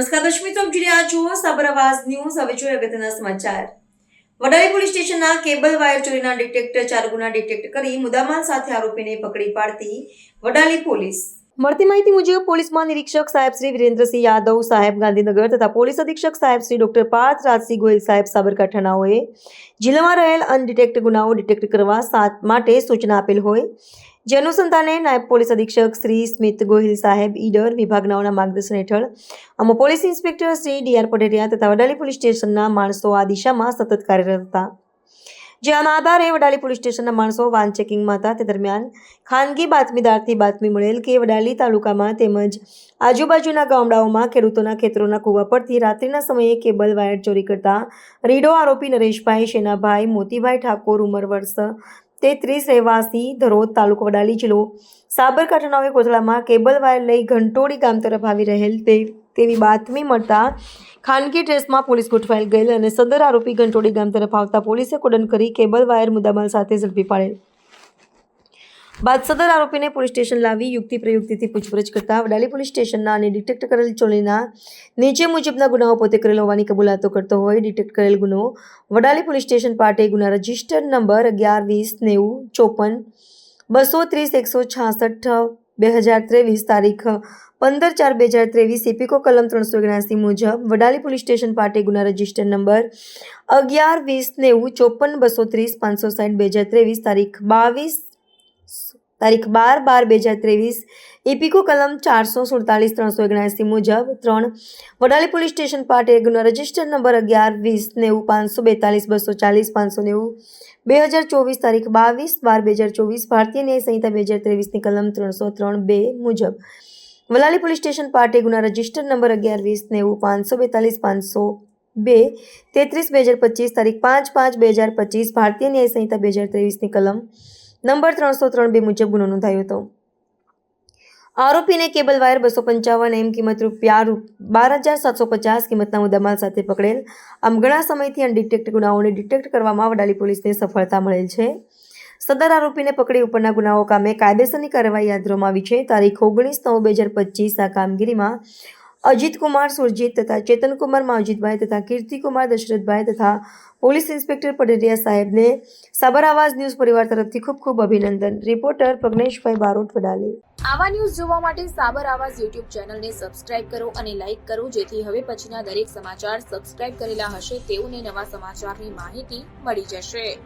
નમસ્કાર દર્શક મિત્રો, આપ જોઈ રહ્યા છો સાબરાવાસ ન્યૂઝ. હવે જોઈએ અગત્યના સમાચાર. વડાલી પોલીસ સ્ટેશનના કેબલ વાયર ચોરીના ડિટેક્ટર ચાર ગુના ડિટેક્ટ કરી મુદ્દામાલ સાથે આરોપીને પકડી પાડતી વડાલી પોલીસ. મળતી માહિતી મુજબ પોલીસ મહાનિરીક્ષક સાહેબ શ્રી વિરેન્દ્રસિંહ યાદવ, સાહેબ ગાંધીનગર તથા પોલીસ અધિક્ષક સાહેબ શ્રી ડોક્ટર પાર્થ રાજસિંહ ગોયલ સાહેબ સાબરકાંઠાનાઓએ જિલ્લામાં રહેલ અનડિટેક્ટ ગુનાઓ ડિટેક્ટ કરવા માટે સૂચના આપેલ હોય. જે અનુસંધાને નાયબ પોલીસ અધિક્ષક શ્રી સ્મિત ગોહિલ સાહેબ ઈડર વિભાગનાઓના માર્ગદર્શન હેઠળ અમો police inspector Shri D R Pateria તથા વડાલી પોલીસ સ્ટેશનના માણસો આ દિશામાં સતત કાર્યરત હતા. જે આના આધારે વડાલી પોલીસ સ્ટેશનના માણસો વાન ચેકિંગમાં હતા, તે દરમિયાન ખાનગી બાતમીદારથી બાતમી મળેલ કે વડાલી તાલુકામાં તેમજ આજુબાજુના ગામડાઓમાં ખેડૂતોના ખેતરોના કૂવા પરથી રાત્રિના સમયે કેબલ વાયર ચોરી કરતા રીડો આરોપી નરેશભાઈ શેનાભાઈ, મોતીભાઈ ઠાકોર ઉંમર વર્ષ તેત્રીસ રહેવાસી ધરોદ તાલુકો વડાલી જિલ્લો. સાબરકાંઠાના કોથળામાં કેબલ વાયર લઈ ઘંટોડી ગામ તરફ આવી રહેલ તે, તેવી બાતમી મળતા ખાનગી ડ્રેસમાં પોલીસ ગોઠવાયેલ ગયેલ અને સદર આરોપી ઘંટોડી ગામ તરફ આવતા પોલીસે કોડન કરી કેબલ વાયર મુદ્દામાલ સાથે ઝડપી પાડેલ. બાદ સદર આરોપીને પોલીસ સ્ટેશન લાવી યુક્તિ પ્રયુક્તિથી પૂછપરછ કરતા વડાલી પોલીસ સ્ટેશનના અને ડિટેક્ટ કરેલ ચોરીના નીચે મુજબના ગુનાઓ પોતે કરેલ હોવાની કબૂલાતો કરતો હોય ડિટેક્ટ કરેલ ગુનો વડાલી પોલીસ સ્ટેશન પાટે ગુના રજિસ્ટર નંબર અગિયાર, વીસ, નેવું, ચોપન, બસો ત્રીસ, એકસો છાસઠ, બે હજાર ત્રેવીસ તારીખ પંદર ચાર, બે હજાર ત્રેવીસ એપિકો કલમ ત્રણસો ઓગણસી મુજબ વડાલી પોલીસ સ્ટેશન પાટે ગુના રજિસ્ટર નંબર અગિયાર, વીસ, નેવું, ચોપન, બસો ત્રીસ, પાંચસો સાઠ, બે હજાર ત્રેવીસ તારીખ બાવીસ તારીખ બાર બાર બે હજાર ત્રેવીસ એપીકો કલમ ચારસો સુડતાલીસ, ત્રણસો ઓગણસી મુજબ ત્રણ વડાલી પોલીસ સ્ટેશન પાટે ગુનો રજિસ્ટર નંબર અગિયાર, વીસ, નેવું, પાંચસો બેતાલીસ, બસો ચાલીસ, પાંચસો નેવું, બે હજાર ચોવીસ તારીખ બાવીસ બાર બે હજાર ચોવીસ, ભારતીય ન્યાય સંહિતા બે હજાર ત્રેવીસની કલમ ત્રણસો ત્રણ બે મુજબ વલાલી પોલીસ સ્ટેશન પાટે ગુના રજિસ્ટર નંબર અગિયાર, વીસ, નેવું, પાંચસો બેતાલીસ, પાંચસો બે, તેત્રીસ બે હજાર પચીસ તારીખ પાંચ પાંચ બે હજાર પચીસ, ભારતીય ન્યાય સંહિતા બે હજાર ત્રેવીસની કલમ નંબર ત્રણસો ત્રણ બે મુજબ ગુનો નોંધાયો હતો. આરોપીને કેબલ વાયર બસો પંચાવન એમ કિંમત રૂપિયા રૂ બાર હજાર સાતસો પચાસ કિંમતના મુદ્દામાલ સાથે પકડેલ. આમ ઘણા સમયથી અનડિટેક્ટ ગુનાઓને ડિટેક્ટ કરવામાં વડાલી પોલીસને સફળતા મળેલ છે. સદર આરોપીને પકડી ઉપરના ગુનાઓ કામે કાયદેસરની કાર્યવાહી હાથ ધરવામાં આવી છે. તારીખ ઓગણીસ નવ બે હજાર પચીસ આ કામગીરીમાં અજીત કુમાર સુરજીત તથા ચેતનકુમાર માવજીતભાઈ તથા કીર્તિકુમાર દશરથભાઈ તથા પોલીસ ઇન્સ્પેક્ટર પટેરિયા સાહેબને સાબર આવાજ ન્યૂઝ પરિવાર તરફથી ખૂબ ખૂબ અભિનંદન. રિપોર્ટર પ્રજ્ઞેશભાઈ બારોટ વડાલી. આવા ન્યૂઝ જોવા માટે સાબર આવાજ યુટ્યુબ ચેનલને સબસ્ક્રાઇબ કરો અને લાઇક કરો, જેથી હવે પછીના દરેક સમાચાર સબસ્ક્રાઇબ કરેલા હશે તેઓને નવા સમાચારની માહિતી મળી જશે.